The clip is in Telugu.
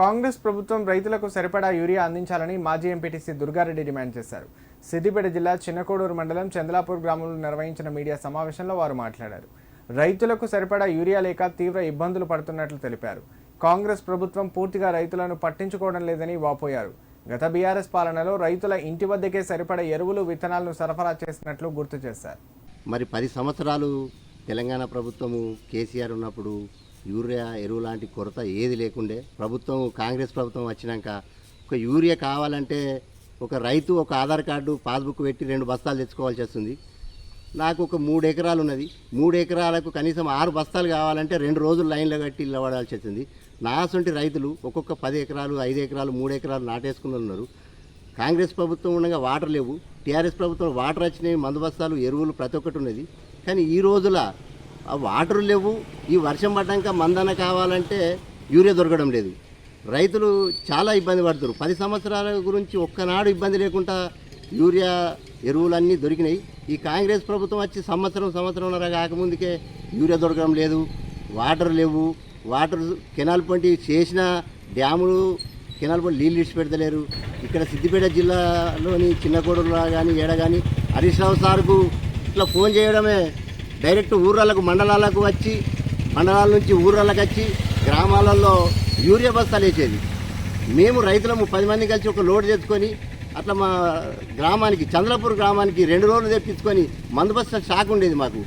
కాంగ్రెస్ ప్రభుత్వం రైతులకు సరిపడా యూరియా అందించాలని మాజీ ఎంపీటీసీ దుర్గారెడ్డి డిమాండ్ చేశారు. సిద్దిపేట జిల్లా చిన్నకోడూరు మండలం చంద్లాపూర్ గ్రామంలో నిర్వహించిన మీడియా సమావేశంలో వారు మాట్లాడారు. రైతులకు సరిపడా యూరియా లేక తీవ్ర ఇబ్బందులు పడుతున్నట్లు తెలిపారు. కాంగ్రెస్ ప్రభుత్వం పూర్తిగా రైతులను పట్టించుకోవడం లేదని వాపోయారు. గత బీఆర్ఎస్ పాలనలో రైతుల ఇంటి వద్దకే సరిపడా ఎరువులు విత్తనాలను సరఫరా చేసినట్లు గుర్తు చేశారు. మరి పది సంవత్సరాలు తెలంగాణ ప్రభుత్వము కేసీఆర్ ఉన్నప్పుడు యూరియా ఎరువు లాంటి కొరత ఏది లేకుండే ప్రభుత్వం కాంగ్రెస్ ప్రభుత్వం వచ్చినాక ఒక యూరియా కావాలంటే ఒక రైతు ఒక ఆధార్ కార్డు పాస్బుక్ పెట్టి రెండు బస్తాలు తెచ్చుకోవాల్సి వస్తుంది. నాకు ఒక మూడు ఎకరాలు ఉన్నది. మూడు ఎకరాలకు కనీసం ఆరు బస్తాలు కావాలంటే రెండు రోజులు లైన్లో కట్టి నిలబడాల్సి వచ్చింది. నా సొంటి రైతులు ఒక్కొక్క పది ఎకరాలు ఐదు ఎకరాలు మూడు ఎకరాలు నాటేసుకుని ఉన్నారు. కాంగ్రెస్ ప్రభుత్వం ఉండగా వాటర్ లేవు. టీఆర్ఎస్ ప్రభుత్వం వాటర్ వచ్చినాయి మందు బస్తాలు ఎరువులు ప్రతి ఒక్కటి ఉన్నది. కానీ ఈ రోజుల వాటర్ లేవు. ఈ వర్షం పడ్డాక మందన కావాలంటే యూరియా దొరకడం లేదు. రైతులు చాలా ఇబ్బంది పడుతున్నారు. పది సంవత్సరాల గురించి ఒక్కనాడు ఇబ్బంది లేకుండా యూరియా ఎరువులన్నీ దొరికినాయి. ఈ కాంగ్రెస్ ప్రభుత్వం వచ్చి సంవత్సరం సంవత్సరంన్నర కాకముందుకే యూరియా దొరకడం లేదు. వాటర్ లేవు. వాటర్ కెనాల్ పంటి చేసిన డ్యాములు కెనాల్ పంటి నీళ్ళు ఇచ్చి పెడతలేరు ఇక్కడ సిద్దిపేట జిల్లాలోని చిన్నకోడూరులో కానీ ఏడ కానీ హరీష్ రావు సార్కు ఇట్లా ఫోన్ చేయడమే డైరెక్ట్ ఊర్లకు మండలాలకు వచ్చి మండలాల నుంచి ఊర్లకు వచ్చి గ్రామాలలో యూరియా బస్తాలు వేసేది. మేము రైతులము పది మంది కలిసి ఒక లోడ్ తెచ్చుకొని అట్లా మా గ్రామానికి చంద్రపూర్ గ్రామానికి రెండు రోజులు తెప్పించుకొని మందు బస్తా షాక్ ఉండేది మాకు.